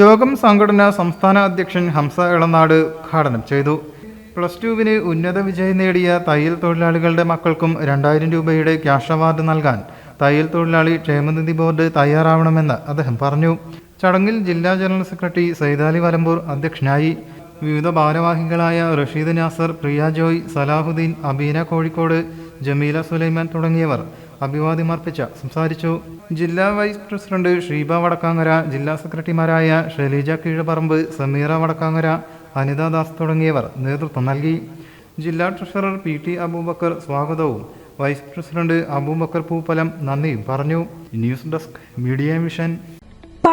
യോഗം സംഘടന സംസ്ഥാന അധ്യക്ഷൻ ഹംസ ഇളനാട് ഉദ്ഘാടനം ചെയ്തു. പ്ലസ് ടുവിന് ഉന്നത വിജയം നേടിയ തയ്യൽ തൊഴിലാളികളുടെ മക്കൾക്കും രണ്ടായിരം രൂപയുടെ ക്യാഷ് അവാർഡ് നൽകാൻ തയ്യൽ തൊഴിലാളി ക്ഷേമനിധി ബോർഡ് തയ്യാറാവണമെന്ന് അദ്ദേഹം പറഞ്ഞു. ചടങ്ങിൽ ജില്ലാ ജനറൽ സെക്രട്ടറി സൈതാലി വലമ്പൂർ അധ്യക്ഷനായി. വിവിധ ഭാരവാഹികളായ റഷീദ് നാസർ പ്രിയ ജോയ് സലാഹുദ്ദീൻ അബീന കോഴിക്കോട് ജമീല സുലൈമാൻ തുടങ്ങിയവർ അഭിവാദ്യമർപ്പിച്ച സംസാരിച്ചു. ജില്ലാ വൈസ് പ്രസിഡന്റ് ഷീബ വടക്കാങ്ങര ജില്ലാ സെക്രട്ടറിമാരായ ഷലീജ കീഴപറമ്പ് സമീറ വടക്കാങ്ങര അനിത ദാസ് തുടങ്ങിയവർ നേതൃത്വം നൽകി. ജില്ലാ ട്രഷറർ പി ടി അബൂബക്കർ സ്വാഗതവും വൈസ് പ്രസിഡന്റ് അബൂബക്കർ പൂപ്പലം നന്ദിയും പറഞ്ഞു. News desk media mission